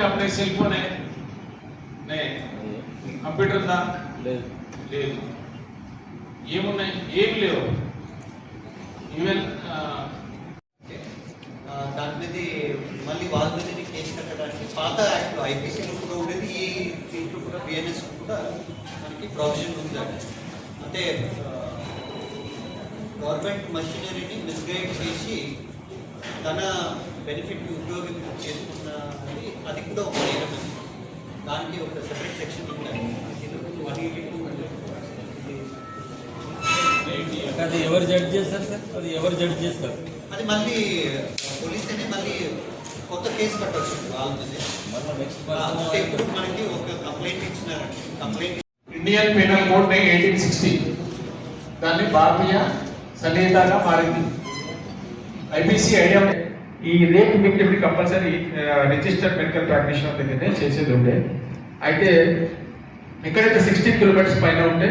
अपने cell phone है नहीं కంప్యూటర్ ఉందా లేదు లేదు ఏమున్నాయి ఏం లేవు ఈవెన్ ఆ, దాని మీద మళ్ళీ వాళ్ళ మీద కేసు కట్టడానికి పాత యాక్ట్లో ఐపీసీలో కూడా ఉండేది ఈ దీంట్లో కూడా బిఎన్ఎస్ కూడా మనకి ప్రొవిజన్ ఉందండి అంటే గవర్నమెంట్ మషినరీని మిస్గైడ్ చేసి తన బెనిఫిట్ ఉపయోగం చేసుకున్నది అది కూడా ఒక. దానికి ఒక సెపరేట్ సెక్షన్ అది ఎవరు జడ్జ్ చేస్తారు సార్? అది ఎవరు జడ్జ్ చేస్తారు? అది మళ్ళీ పోలీస్ అనే మళ్ళీ కొత్త కేసు కట్టవచ్చు వాళ్ళ మీద మళ్ళీ నెక్స్ట్ అంటే ఇప్పుడు మనకి ఒక కంప్లైంట్ ఇచ్చినారండి. కంప్లైంట్ ఇండియన్ పీనల్ కోడ్ నే ఎయిటీన్ సిక్స్టీ దాన్ని భారతీయ సంహితగా మారింది. ఐపీసీ ఐడియా ఈ రేపు విక్టిమ్ని కంపల్సరీ రిజిస్టర్డ్ మెడికల్ ప్రాక్టీషనర్ దగ్గరనే చేసేది ఉండే. అయితే ఎక్కడైతే సిక్స్టీన్ కిలోమీటర్స్ పైన ఉంటే